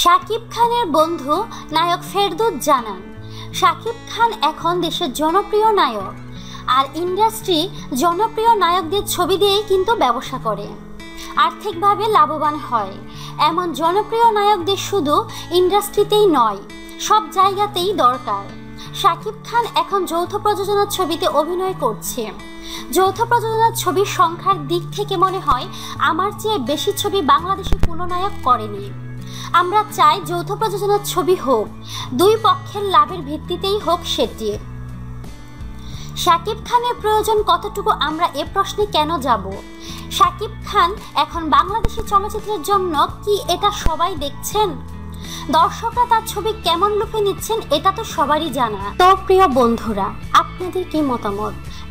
শাকিব খানের বন্ধু নায়ক ফেরদুত জানান, শাকিব খান এখন দেশের জনপ্রিয় নায়ক, আর ইন্ডাস্ট্রি জনপ্রিয় নায়কদের ছবি দিয়েই কিন্তু ব্যবসা করে। আর্থিকভাবে লাভবান হয়। এমন জনপ্রিয় নায়কদের শুধু ইন্ডাস্ট্রিতেই নয়, সব জায়গাতেই দরকার। শাকিব খান এখন যৌথ প্রযোজনার ছবিতে অভিনয় করছে। যৌথ প্রযোজনার ছবির সংখ্যার দিক থেকে মনে হয়, আমার চেয়ে বেশি ছবি বাংলাদেশের কোনো নায়ক করেনি। আমরা চাই যৌথ প্রযোজনার ছবি হোক, দুই পক্ষের লাভের ভিত্তিতেই হোক সেটি। শাকিব খানের প্রয়োজন কতটুকু আমরা এ প্রশ্নে কেন যাব? শাকিব খান এখন বাংলাদেশি চলচ্চিত্রের জন্য কি এটা সবাই দেখছেন? দর্শকরা তার ছবি কেমন লুকে নিচ্ছেন এটা তো সবারই জানা। তো প্রিয় বন্ধুরা, আপনাদের কি মতামত?